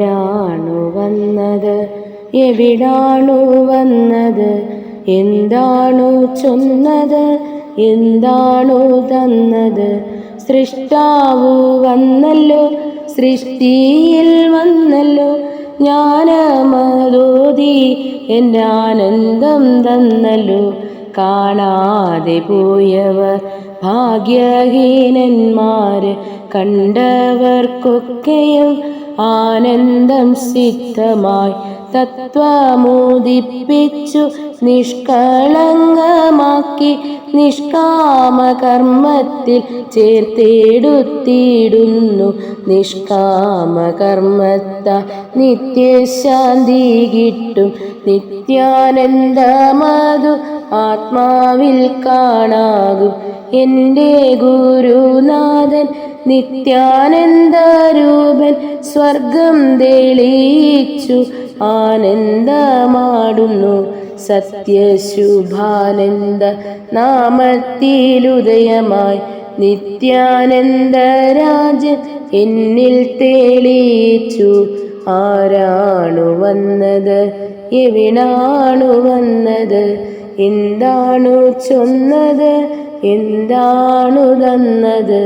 ആരാണു വന്നത്? എവിടാണു വന്നത്? എന്താണു ചൊന്നത്? എന്താണു തന്നത്? സൃഷ്ടാവു വന്നല്ലോ സൃഷ്ടിയിൽ വന്നല്ലോ. ജ്ഞാനമതോതി എന്റെ ആനന്ദം തന്നല്ലോ. കാണാതെ പോയവർ ഭാഗ്യഹീനന്മാര് കണ്ടവർക്കൊക്കെയും ആനന്ദം സിദ്ധമായി തത്വമോദിപ്പിച്ചു നിഷ്കളങ്കമാക്കി നിഷ്കാമകർമ്മത്തിൽ ചേർത്തെടുത്തിടുന്നു. നിഷ്കാമകർമ്മത്ത നിത്യശാന്തി കിട്ടും. നിത്യാനന്ദമതു ആത്മാവിൽ കാണാകും. എന്റെ ഗുരുനാഥൻ നിത്യാനന്ദരൂപൻ സ്വർഗം തെളിയിച്ചു ആനന്ദമാടുന്നു. സത്യശുഭാനന്ദ നാമത്തിലുദയമായി നിത്യാനന്ദരാജൻ എന്നിൽ തെളിയിച്ചു. ആരാണു വന്നത്? എവിടാണു വന്നത്? എന്താണു ചൊന്നത്? എന്താണു തന്നത്?